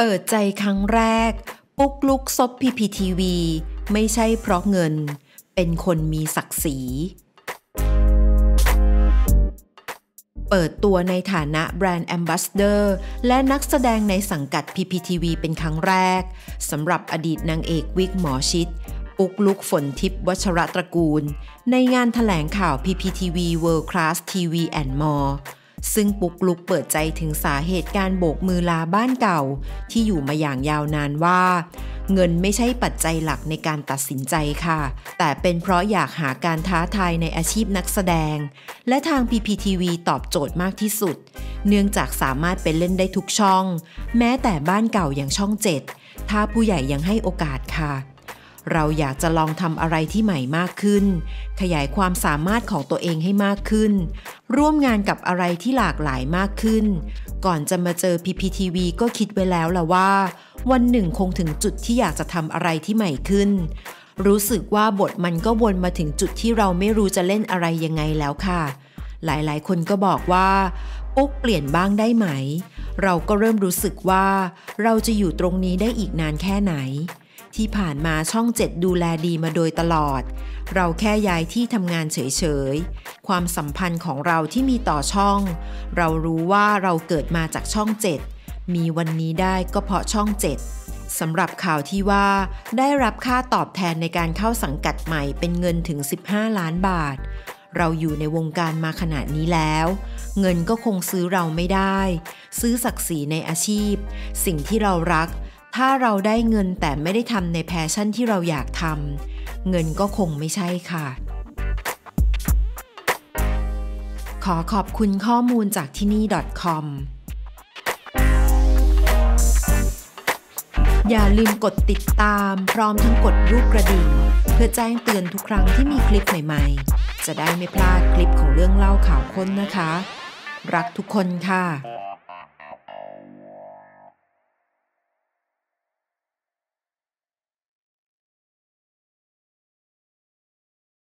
เปิดใจครั้งแรก ปุกลุกซบพีพีทีวีไม่ใช่เพราะเงิน เป็นคนมีศักดิ์ศรี เปิดตัวในฐานะแบรนด์แอมบาสเดอร์และนักแสดงในสังกัด PPTV เป็นครั้งแรกสำหรับอดีตนางเอกวิกหมอชิดปุกลุกฝนทิพย์วัชระตระกูล ในงานถแถลงข่าว PPTV World Class TV and More ซึ่งปุกลุกเปิดใจถึงสาเหตุการโบกมือลาบ้านเก่า ที่อยู่มาอย่างยาวนานว่า เงินไม่ใช่ปัจจัยหลักในการตัดสินใจค่ะ แต่เป็นเพราะอยากหาการท้าทายในอาชีพนักแสดง และทาง PPTV ตอบโจทย์มากที่สุด เนื่องจากสามารถเป็นเล่นได้ทุกช่อง แม้แต่บ้านเก่าอย่างช่อง 7 ถ้าผู้ใหญ่ยังให้โอกาสค่ะ เราอยากจะลองทำอะไรที่ใหม่มากขึ้น ขยายความสามารถของตัวเองให้มากขึ้น ร่วมงานกับอะไรที่หลากหลายมากขึ้น ก่อนจะมาเจอ PPTV ก็คิดไว้แล้วละว่า วันหนึ่งคงถึงจุดที่อยากจะทำอะไรที่ใหม่ขึ้น รู้สึกว่าบทมันก็วนมาถึงจุดที่เราไม่รู้จะเล่นอะไรยังไงแล้วค่ะ หลายๆ คนก็บอกว่าปุ๊กเปลี่ยนบ้างได้ไหม เราก็เริ่มรู้สึกว่า เราจะอยู่ตรงนี้ได้อีกนานแค่ไหน ที่ผ่านมาช่องเจ็ดดูแลดีมาโดยตลอด เราแค่ย้ายที่ทำงานเฉยๆ ความสัมพันธ์ของเราที่มีต่อช่อง เรารู้ว่าเราเกิดมาจากช่องเจ็ดมีวันนี้ได้ก็เพราะช่องเจ็ดสำหรับข่าวที่ว่าได้รับค่าตอบแทนในการเข้าสังกัดใหม่เป็นเงินถึง 15 ล้านบาท เราอยู่ในวงการมาขนาดนี้แล้ว เงินก็คงซื้อเราไม่ได้ ซื้อศักดิ์ศรีในอาชีพ สิ่งที่เรารัก ถ้าเราได้เงินแต่ไม่ได้ทำในแพชชั่นที่เราอยากทำเงินก็คงไม่ใช่ค่ะ ขอขอบคุณข้อมูลจากที่นี่ .com อย่าลืมกดติดตามพร้อมทั้งกดรูปกระดิ่ง เพื่อแจ้งเตือนทุกครั้งที่มีคลิปใหม่ๆ จะได้ไม่พลาดคลิปของเรื่องเล่าข่าวค้นนะคะ รักทุกคนค่ะ